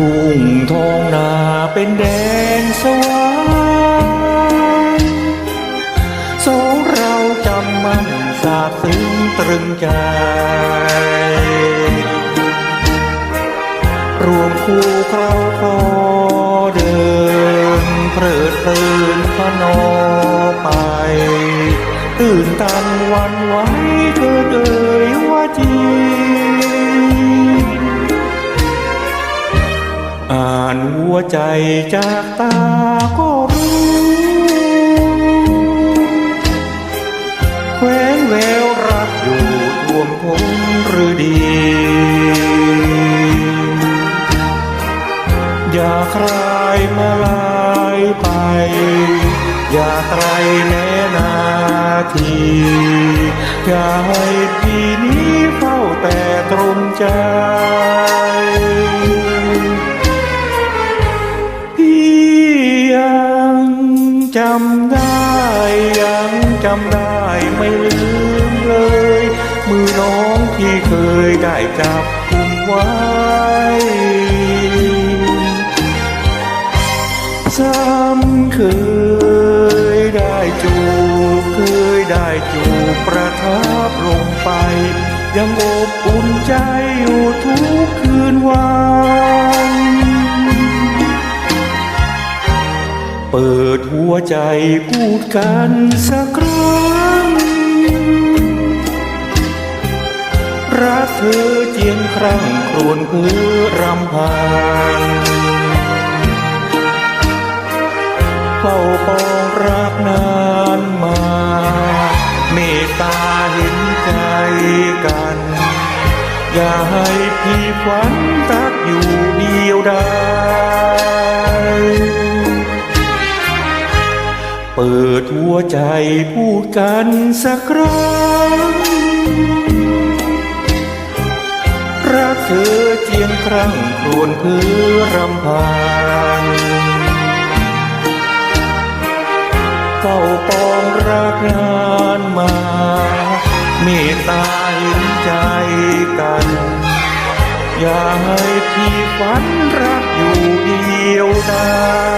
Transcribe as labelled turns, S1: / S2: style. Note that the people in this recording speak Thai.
S1: ทุ่งทองนาเป็นแดนสวรรค์สองเราจำมันสาบซึ้งตรึงใจ รวมคู่เคราคลอเดินเพลิดเพลินพนอไป ตื่นตันวันไหวเธอเอ่ยว่าจริง ใจจากตาก็รู้แคว้นแววรักอยู่ท่วมท้นหรือดี อย่าใครมาลายไป อย่าใครแม้นาที อย่าให้พี่นี้เฝ้าแต่ตรมใจ จำได้ยังจำได้ไม่ลืมเลย มือน้องที่เคยได้จับคุมไว้ ซ้ำเคยได้จูบเคยได้จูบประทับลงไป ยังอบอุ่นใจอยู่ทุกคืนวัน เปิดหัวใจพูดกันสักครั้ง รักเธอเจียงครั้งครวนเพื่อรำพันเฝ้าปองรักนานมา เมตตาเห็นใจกัน อย่าให้พี่ฝันรักอยู่เดียวดาย ใจพูดกันสักครั้งรักเธอเจียงครั้งครวนเพื่อรำพันเฝ้าปองรักนานมา เมตตาเห็นใจกัน อย่าให้พี่ฝันรักอยู่เดียวดาย